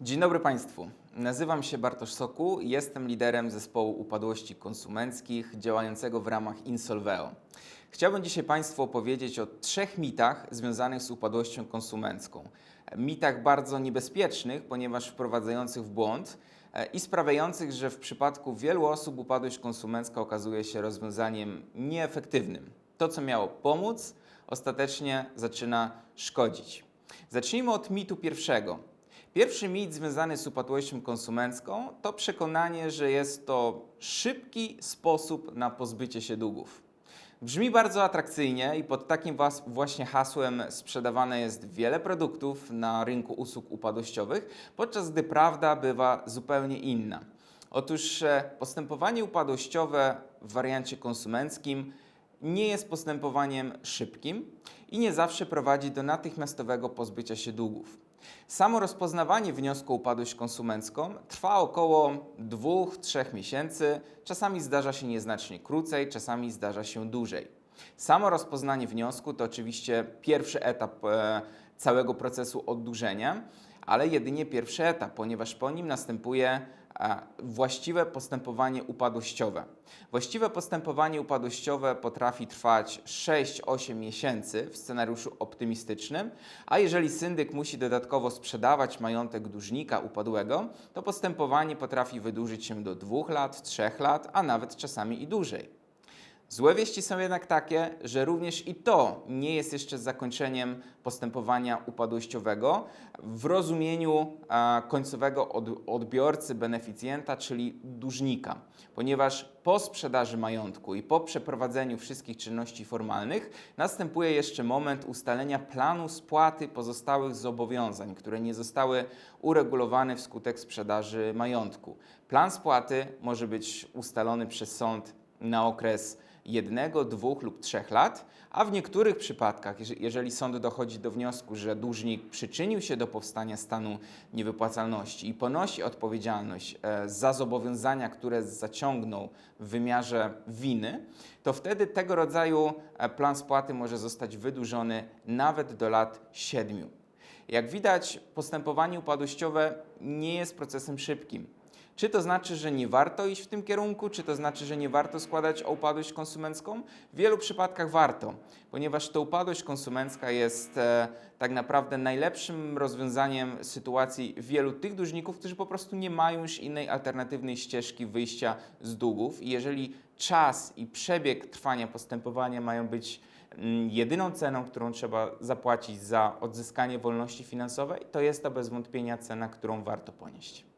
Dzień dobry Państwu. Nazywam się Bartosz Soku jestem liderem zespołu upadłości konsumenckich działającego w ramach Insolveo. Chciałbym dzisiaj Państwu opowiedzieć o trzech mitach związanych z upadłością konsumencką. Mitach bardzo niebezpiecznych, ponieważ wprowadzających w błąd e, i sprawiających, że w przypadku wielu osób upadłość konsumencka okazuje się rozwiązaniem nieefektywnym. To, co miało pomóc, ostatecznie zaczyna szkodzić. Zacznijmy od mitu pierwszego. Pierwszy mit związany z upadłością konsumencką to przekonanie, że jest to szybki sposób na pozbycie się długów. Brzmi bardzo atrakcyjnie i pod takim właśnie hasłem sprzedawane jest wiele produktów na rynku usług upadłościowych, podczas gdy prawda bywa zupełnie inna. Otóż e, postępowanie upadłościowe w wariancie konsumenckim nie jest postępowaniem szybkim i nie zawsze prowadzi do natychmiastowego pozbycia się długów. Samo rozpoznawanie wniosku o upadłość konsumencką trwa około 2-3 miesięcy, czasami zdarza się nieznacznie krócej, czasami zdarza się dłużej. Samo rozpoznanie wniosku to oczywiście pierwszy etap e, całego procesu oddłużenia, ale jedynie pierwszy etap, ponieważ po nim następuje właściwe postępowanie upadłościowe. Właściwe postępowanie upadłościowe potrafi trwać 6-8 miesięcy w scenariuszu optymistycznym, a jeżeli syndyk musi dodatkowo sprzedawać majątek dłużnika upadłego, to postępowanie potrafi wydłużyć się do 2 lat, 3 lat, a nawet czasami i dłużej. Złe wieści są jednak takie, że również i to nie jest jeszcze zakończeniem postępowania upadłościowego w rozumieniu e, końcowego od, odbiorcy, beneficjenta, czyli dłużnika, ponieważ po sprzedaży majątku i po przeprowadzeniu wszystkich czynności formalnych następuje jeszcze moment ustalenia planu spłaty pozostałych zobowiązań, które nie zostały uregulowane wskutek sprzedaży majątku. Plan spłaty może być ustalony przez sąd na okres jednego, dwóch lub trzech lat, a w niektórych przypadkach, jeże- jeżeli sąd dochodzi do wniosku, że dłużnik przyczynił się do powstania stanu niewypłacalności i ponosi odpowiedzialność e, za zobowiązania, które zaciągnął w wymiarze winy, to wtedy tego rodzaju e, plan spłaty może zostać wydłużony nawet do lat siedmiu. Jak widać, postępowanie upadłościowe nie jest procesem szybkim. Czy to znaczy, że nie warto iść w tym kierunku, czy to znaczy, że nie warto składać o upadłość konsumencką? W wielu przypadkach warto, ponieważ to upadłość konsumencka jest e, tak naprawdę najlepszym rozwiązaniem sytuacji wielu tych dłużników, którzy po prostu nie mają już innej alternatywnej ścieżki wyjścia z długów. I jeżeli czas i przebieg trwania postępowania mają być mm, jedyną ceną, którą trzeba zapłacić za odzyskanie wolności finansowej, to jest to bez wątpienia cena, którą warto ponieść.